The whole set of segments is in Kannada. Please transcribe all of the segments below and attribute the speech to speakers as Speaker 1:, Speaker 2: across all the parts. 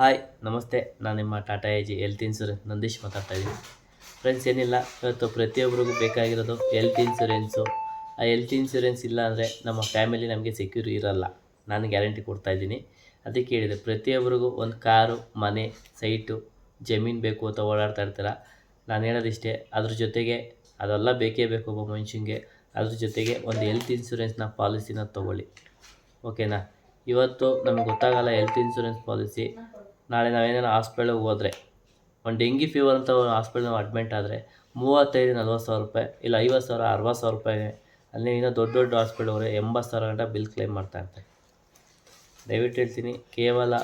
Speaker 1: ಹಾಯ್, ನಮಸ್ತೆ. ನಾನು ನಿಮ್ಮ Tata AIG health insurance Nandish ಮಾತಾಡ್ತಾ ಇದ್ದೀನಿ ಫ್ರೆಂಡ್ಸ್ ಏನಿಲ್ಲ, ಇವತ್ತು ಪ್ರತಿಯೊಬ್ಬರಿಗೂ ಬೇಕಾಗಿರೋದು ಹೆಲ್ತ್ ಇನ್ಸೂರೆನ್ಸು ಆ ಹೆಲ್ತ್ ಇನ್ಸೂರೆನ್ಸ್ ಇಲ್ಲ ಅಂದರೆ ನಮ್ಮ ಫ್ಯಾಮಿಲಿ ನಮಗೆ ಸೆಕ್ಯೂರ್ ಇರೋಲ್ಲ. ನಾನು ಗ್ಯಾರಂಟಿ ಕೊಡ್ತಾ ಇದ್ದೀನಿ ಅದಕ್ಕೆ ಹೇಳಿದೆ ಪ್ರತಿಯೊಬ್ಬರಿಗೂ ಒಂದು ಕಾರು, ಮನೆ, ಸೈಟು, ಜಮೀನು ಬೇಕು ಅಂತ ಓಡಾಡ್ತಾ ಇರ್ತೀರ? ನಾನು ಹೇಳೋದಿಷ್ಟೇ, ಅದ್ರ ಜೊತೆಗೆ ಅದೆಲ್ಲ ಬೇಕೇ ಬೇಕು ಒಬ್ಬ ಮನುಷ್ಯನಿಗೆ. ಅದ್ರ ಜೊತೆಗೆ ಒಂದು ಹೆಲ್ತ್ ಇನ್ಸೂರೆನ್ಸ್ನ ಪಾಲಿಸಿನ ತೊಗೊಳ್ಳಿ. ಓಕೆನಾ ಇವತ್ತು ನಮಗೆ ಗೊತ್ತಾಗಲ್ಲ ಹೆಲ್ತ್ ಇನ್ಸೂರೆನ್ಸ್ ಪಾಲಿಸಿ ನಾಳೆ ನಾವೇನಾರು ಹಾಸ್ಪಿಟಲ್ಗೆ ಹೋದರೆ, ಒಂದು ಡೆಂಗಿ ಫೀವರ್ ಅಂತ ಹಾಸ್ಪಿಟಲ್ ಅಡ್ಮಿಂಟ್ ಆದರೆ ಮೂವತ್ತೈದು, ನಲ್ವತ್ತು ಸಾವಿರ ರೂಪಾಯಿ ಇಲ್ಲ ಐವತ್ತು ಸಾವಿರ, ಅರವತ್ತು ಸಾವಿರ ರೂಪಾಯಿ ಅಲ್ಲಿ ಇನ್ನೂ ದೊಡ್ಡ ದೊಡ್ಡ ಹಾಸ್ಪಿಟಲ್ ಹೋದರೆ ಎಂಬತ್ತು ಸಾವಿರ ಗಂಟ ಬಿಲ್ ಕ್ಲೈಮ್ ಮಾಡ್ತಾ ಇರ್ತಾರೆ. ದಯವಿಟ್ಟು ಹೇಳ್ತೀನಿ, ಕೇವಲ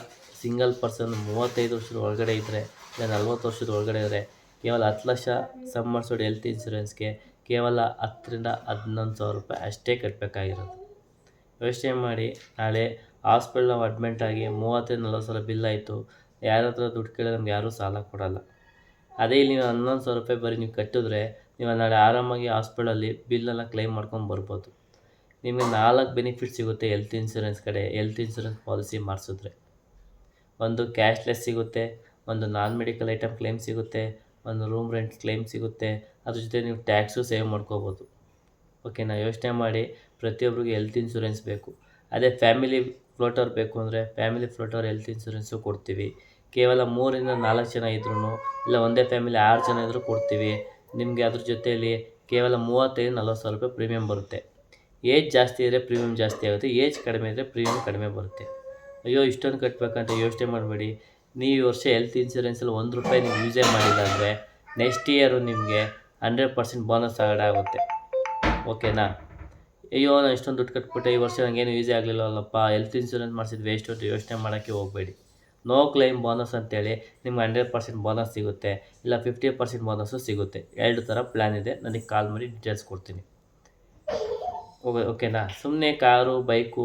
Speaker 1: ಸಿಂಗಲ್ ಪರ್ಸನ್ ಮೂವತ್ತೈದು ವರ್ಷದ ಒಳಗಡೆ ಇದ್ದರೆ ಇಲ್ಲ ನಲ್ವತ್ತು ವರ್ಷದ ಒಳಗಡೆ ಇದ್ದರೆ ಕೇವಲ ಹತ್ತು ಲಕ್ಷ ಸಮ್ ಮಾಡಿಸೋದು ಹೆಲ್ತ್ ಇನ್ಸೂರೆನ್ಸ್ಗೆ ಕೇವಲ ಹತ್ತರಿಂದ ಹದಿನೊಂದು ಸಾವಿರ ರೂಪಾಯಿ ಅಷ್ಟೇ ಕಟ್ಟಬೇಕಾಗಿರೋದು ಯೋಚನೆ ಮಾಡಿ ನಾಳೆ ಹಾಸ್ಪಿಟಲ್ ನಾವು ಅಡ್ಮಿಂಟ್ ಆಗಿ ಮೂವತ್ತೈದು, ನಲ್ವತ್ತು ಸಾವಿರ ಬಿಲ್ ಆಯಿತು. ಯಾರ ಹತ್ರ ದುಡ್ಡು ಕೇಳಿದ್ರೆ ನಮ್ಗೆ ಯಾರೂ ಸಾಲ ಕೊಡೋಲ್ಲ. ಅದೇ ಇಲ್ಲಿ ನೀವು ಹನ್ನೊಂದು ಸಾವಿರ ರೂಪಾಯಿ ಬರೀ ನೀವು ಕಟ್ಟಿದ್ರೆ ನೀವು ನಾಳೆ ಆರಾಮಾಗಿ ಹಾಸ್ಪಿಟಲಲ್ಲಿ ಬಿಲ್ಲೆಲ್ಲ ಕ್ಲೈಮ್ ಮಾಡ್ಕೊಂಡು ಬರ್ಬೋದು. ನಿಮಗೆ ನಾಲ್ಕು ಬೆನಿಫಿಟ್ ಸಿಗುತ್ತೆ ಹೆಲ್ತ್ ಇನ್ಸೂರೆನ್ಸ್ ಕಡೆ. ಹೆಲ್ತ್ ಇನ್ಸೂರೆನ್ಸ್ ಪಾಲಿಸಿ ಮಾಡಿಸಿದ್ರೆ. ಒಂದು ಕ್ಯಾಶ್ಲೆಸ್ ಸಿಗುತ್ತೆ, ಒಂದು ನಾನ್ ಮೆಡಿಕಲ್ ಐಟಮ್ ಕ್ಲೇಮ್ ಸಿಗುತ್ತೆ, ಒಂದು ರೂಮ್ ರೆಂಟ್ ಕ್ಲೈಮ್ ಸಿಗುತ್ತೆ. ಅದ್ರ ಜೊತೆ ನೀವು ಟ್ಯಾಕ್ಸು ಸೇವ್ ಮಾಡ್ಕೋಬೋದು. ಓಕೆನಾ? ಯೋಚನೆ ಮಾಡಿ ಪ್ರತಿಯೊಬ್ಬರಿಗೂ ಹೆಲ್ತ್ ಇನ್ಸೂರೆನ್ಸ್ ಬೇಕು. ಅದೇ ಫ್ಯಾಮಿಲಿ ಫ್ಲೋಟರ್ ಬೇಕು ಅಂದರೆ ಫ್ಯಾಮಿಲಿ ಫ್ಲೋಟರ್, ಹೆಲ್ತ್ ಇನ್ಸೂರೆನ್ಸು ಕೊಡ್ತೀವಿ. ಕೇವಲ ಮೂರರಿಂದ ನಾಲ್ಕು ಜನ ಇದ್ರೂ ಇಲ್ಲ ಒಂದೇ ಫ್ಯಾಮಿಲಿ ಆರು ಜನ ಇದ್ದರೂ ಕೊಡ್ತೀವಿ. ನಿಮಗೆ ಅದ್ರ ಜೊತೆಯಲ್ಲಿ ಕೇವಲ ಮೂವತ್ತೈದು ನಲ್ವತ್ತು ಸಾವಿರ ರೂಪಾಯಿ ಪ್ರೀಮಿಯಮ್ ಬರುತ್ತೆ. ಏಜ್ ಜಾಸ್ತಿ ಇದ್ದರೆ ಪ್ರೀಮಿಯಮ್ ಜಾಸ್ತಿ ಆಗುತ್ತೆ, ಏಜ್ ಕಡಿಮೆ ಇದ್ದರೆ ಪ್ರೀಮಿಯಮ್ ಕಡಿಮೆ ಬರುತ್ತೆ. ಅಯ್ಯೋ, ಇಷ್ಟೊಂದು ಕಟ್ಟಬೇಕಂತ ಯೋಚನೆ ಮಾಡಬೇಡಿ. ನೀವು ಈ ವರ್ಷ ಹೆಲ್ತ್ ಇನ್ಸೂರೆನ್ಸಲ್ಲಿ ಒಂದು ರೂಪಾಯಿ ನೀವು ಯೂಸೇ ಮಾಡಿಲ್ಲ ಅಂದರೆ ನೆಕ್ಸ್ಟ್ ಇಯರು ನಿಮಗೆ ಹಂಡ್ರೆಡ್ ಪರ್ಸೆಂಟ್ ಬೋನಸ್ ಆಗುತ್ತೆ. ಓಕೆನಾ ಅಯ್ಯೋ, ನಾನು ಇಷ್ಟೊಂದು ದುಡ್ಡು ಕಟ್ಬಿಟ್ಟೆ, ಈ ವರ್ಷ ನನಗೇನು ಯೂಸೇ ಆಗಲಿಲ್ಲವಲ್ಲಪ್ಪ ಹೆಲ್ತ್ ಇನ್ಶೂರೆನ್ಸ್ ಮಾಡಿಸಿದ್ದು ವೇಸ್ಟ್ ಅಂತ ಯೋಚನೆ ಮಾಡೋಕ್ಕೆ ಹೋಗಬೇಡಿ. ನೋ ಕ್ಲೈಮ್ ಬೋನಸ್ ಅಂತೇಳಿ ನಿಮ್ಗೆ ಹಂಡ್ರೆಡ್ ಪರ್ಸೆಂಟ್ ಬೋನಸ್ ಸಿಗುತ್ತೆ, ಇಲ್ಲ ಫಿಫ್ಟಿ ಪರ್ಸೆಂಟ್ ಬೋನಸ್ಸು ಸಿಗುತ್ತೆ. ಎರಡು ಥರ ಪ್ಲ್ಯಾನ್ ಇದೆ, ನನಗೆ ಕಾಲ್ ಮಾಡಿ ಡೀಟೇಲ್ಸ್ ಕೊಡ್ತೀನಿ. ಓಕೆ, ಓಕೆನಾ? ಸುಮ್ಮನೆ ಕಾರು, ಬೈಕು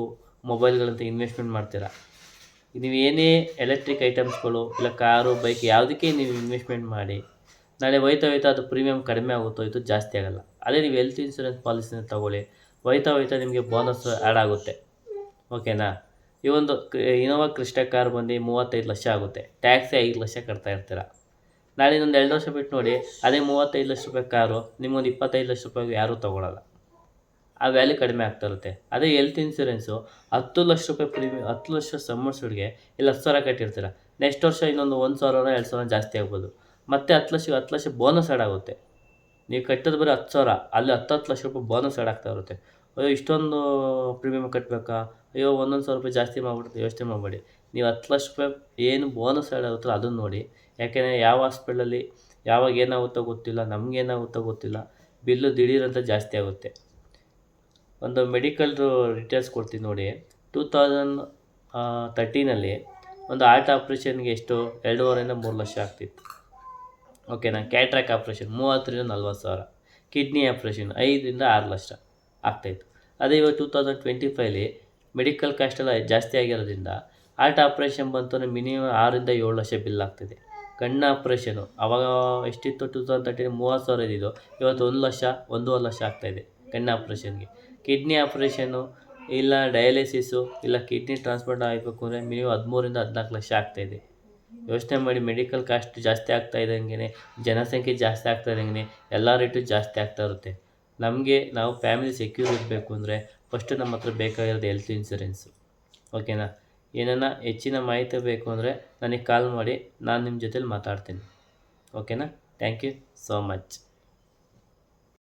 Speaker 1: ಮೊಬೈಲ್ಗಳಂತ ಇನ್ವೆಸ್ಟ್ಮೆಂಟ್ ಮಾಡ್ತೀರಾ? ನೀವು ಏನೇ ಎಲೆಕ್ಟ್ರಿಕ್ ಐಟಮ್ಸ್ಗಳು ಇಲ್ಲ ಕಾರು, ಬೈಕ್ ಯಾವುದಕ್ಕೆ ನೀವು ಇನ್ವೆಸ್ಟ್ಮೆಂಟ್ ಮಾಡಿ, ನಾಳೆ ಹೋಯ್ತಾ ಹೋಯ್ತಾ ಅದು ಪ್ರೀಮಿಯಮ್ ಕಡಿಮೆ ಆಗುತ್ತೋ, ಇದು ಜಾಸ್ತಿ ಆಗೋಲ್ಲ. ಅದೇ ನೀವು ಹೆಲ್ತ್ ಇನ್ಸೂರೆನ್ಸ್ ಪಾಲಿಸಿನ ತೊಗೊಳ್ಳಿ. ಹೋಯ್ತಾ ಹೋಯ್ತಾ ನಿಮಗೆ ಬೋನಸ್ ಆ್ಯಡ್ ಆಗುತ್ತೆ. ಓಕೆನಾ ಈ ಒಂದು ಇನೋವಾ ಕ್ರಿಸ್ಟಾ ಕಾರ್ ಬಂದು ಮೂವತ್ತೈದು ಲಕ್ಷ ಆಗುತ್ತೆ. ಟ್ಯಾಕ್ಸಿ ಐದು ಲಕ್ಷ ಕಟ್ತಾ ಇರ್ತೀರ? ನಾಳೆ ಇನ್ನೊಂದು ಎರಡು ವರ್ಷ ಬಿಟ್ಟು ನೋಡಿ, ಅದೇ ಮೂವತ್ತೈದು ಲಕ್ಷ ರೂಪಾಯಿ ಕಾರು ನಿಮ್ಮೊಂದು ಇಪ್ಪತ್ತೈದು ಲಕ್ಷ ರೂಪಾಯಿಗೆ ಯಾರೂ ತೊಗೊಳಲ್ಲ. ಆ ವ್ಯಾಲ್ಯೂ ಕಡಿಮೆ ಆಗ್ತಾ ಇರುತ್ತೆ. ಅದೇ ಹೆಲ್ತ್ ಇನ್ಸೂರೆನ್ಸು ಹತ್ತು ಲಕ್ಷ ರೂಪಾಯಿ ಪ್ರೀಮಿಯಮ್ ಹತ್ತು ಲಕ್ಷ ಸಂಬಂಧಿಸಿಡ್ಗೆ ಇಲ್ಲಿ ಹತ್ತು ಸಾವಿರ ಕಟ್ಟಿರ್ತೀರ? ನೆಕ್ಸ್ಟ್ ವರ್ಷ ಇನ್ನೊಂದು ಒಂದು ಸಾವಿರ ಎರಡು ಸಾವಿರ ಜಾಸ್ತಿ ಆಗ್ಬೋದು. ಮತ್ತೆ ಹತ್ತು ಲಕ್ಷ ಹತ್ತು ಲಕ್ಷ ಬೋನಸ್ ಆ್ಯಡ್ ಆಗುತ್ತೆ. ನೀವು ಕಟ್ಟೋದು ಬರೀ ಹತ್ತು ಸಾವಿರ, ಅಲ್ಲಿ ಹತ್ತು ಹತ್ತು ಲಕ್ಷ ರೂಪಾಯಿ ಬೋನಸ್ ಆ್ಯಡ್ ಆಗ್ತಾ ಇರುತ್ತೆ. ಅಯ್ಯೋ, ಇಷ್ಟೊಂದು ಪ್ರೀಮಿಯಮ್ ಕಟ್ಟಬೇಕಾ ಅಯ್ಯೋ, ಒಂದೊಂದು ಸಾವಿರ ರೂಪಾಯಿ ಜಾಸ್ತಿ ಮಾಡಿಬಿಡ್ತೀವಿ ಯೋಚನೆ ಮಾಡಬೇಡಿ. ನೀವು ಹತ್ತು ಲಕ್ಷ ರೂಪಾಯಿ ಏನು ಬೋನಸ್ ಆ್ಯಡ್ ಆಗುತ್ತೋ ಅದನ್ನು ನೋಡಿ. ಯಾಕೆಂದರೆ ಯಾವ ಹಾಸ್ಪಿಟ್ಲಲ್ಲಿ ಯಾವಾಗ ಏನಾಗುತ್ತೋ ಗೊತ್ತಿಲ್ಲ ನಮಗೇನಾಗುತ್ತೋ ಗೊತ್ತಿಲ್ಲ, ಬಿಲ್ಲು ದಿಢೀರಂತ ಜಾಸ್ತಿ ಆಗುತ್ತೆ. ಒಂದು ಮೆಡಿಕಲ್ದು ಡೀಟೇಲ್ಸ್ ಕೊಡ್ತೀನಿ ನೋಡಿ. ಟೂ ತೌಸಂಡ್ ತರ್ಟೀನಲ್ಲಿ ಒಂದು ಆರ್ಟ್ ಆಪ್ರೇಷನ್ಗೆ ಎಷ್ಟು? ಎರಡೂವರೆಯಿಂದ ಮೂರು ಲಕ್ಷ ಆಗ್ತಿತ್ತು. ಓಕೆನಾ ಕ್ಯಾಟ್ರಾಕ್ ಆಪ್ರೇಷನ್ ಮೂವತ್ತರಿಂದ ನಲ್ವತ್ತು ಸಾವಿರ. ಕಿಡ್ನಿ ಆಪ್ರೇಷನ್ ಐದರಿಂದ ಆರು ಲಕ್ಷ ಆಗ್ತಾಯಿತ್ತು ಅದೇ ಇವಾಗ ಟೂ ತೌಸಂಡ್ ಟ್ವೆಂಟಿ ಫೈವ್ಲಿ ಮೆಡಿಕಲ್ ಕಾಸ್ಟ್ ಎಲ್ಲ ಜಾಸ್ತಿ ಆಗಿರೋದ್ರಿಂದ ಹಾರ್ಟ್ ಆಪ್ರೇಷನ್ ಬಂತು ಅಂದರೆ ಮಿನಿಮಮ್ ಆರರಿಂದ ಏಳು ಲಕ್ಷ ಬಿಲ್ ಆಗ್ತಿದೆ. ಕಣ್ಣು ಆಪ್ರೇಷನು ಅವಾಗ ಎಷ್ಟಿತ್ತು? ಟೂ ತೌಸಂಡ್ ತರ್ಟೀನ್ ಮೂವತ್ತು ಸಾವಿರ ಇದ್ದಿದ್ದು. ಇವತ್ತು ಒಂದು ಲಕ್ಷ, ಒಂದೂವರೆ ಲಕ್ಷ ಆಗ್ತಾಯಿದೆ ಕಣ್ಣು ಆಪ್ರೇಷನ್ಗೆ ಕಿಡ್ನಿ ಆಪ್ರೇಷನು ಇಲ್ಲ ಡಯಾಲಿಸಿಸು ಇಲ್ಲ ಕಿಡ್ನಿ ಟ್ರಾನ್ಸ್ಪ್ಲಾಂಟ್ ಆಗಬೇಕು ಅಂದರೆ ಮಿನಿಮಮ್ ಹದಿಮೂರಿಂದ ಹದಿನಾಲ್ಕು ಲಕ್ಷ ಆಗ್ತಾಯಿದೆ ಯೋಚನೆ ಮಾಡಿ ಮೆಡಿಕಲ್ ಕಾಸ್ಟ್ ಜಾಸ್ತಿ ಆಗ್ತಾ ಇದ್ದಂಗೆ ಜನಸಂಖ್ಯೆ ಜಾಸ್ತಿ ಆಗ್ತಾ ಇದ್ದಂಗೆ ಎಲ್ಲ ರೇಟು ಜಾಸ್ತಿ ಆಗ್ತಾ ಇರುತ್ತೆ. ನಮಗೆ ನಾವು ಫ್ಯಾಮಿಲಿ ಸೆಕ್ಯೂರ್ ಇರಬೇಕು ಅಂದರೆ ಫಸ್ಟು ನಮ್ಮ ಹತ್ರ ಬೇಕಾಗಿರೋದು ಹೆಲ್ತ್ ಇನ್ಸೂರೆನ್ಸು ಓಕೆನಾ ಏನನ್ನ ಹೆಚ್ಚಿನ ಮಾಹಿತಿ ಬೇಕು ಅಂದರೆ ನನಗೆ ಕಾಲ್ ಮಾಡಿ ನಾನು ನಿಮ್ಮ ಜೊತೇಲಿ ಮಾತಾಡ್ತೀನಿ. ಓಕೆನಾ ಥ್ಯಾಂಕ್ ಯು ಸೋ ಮಚ್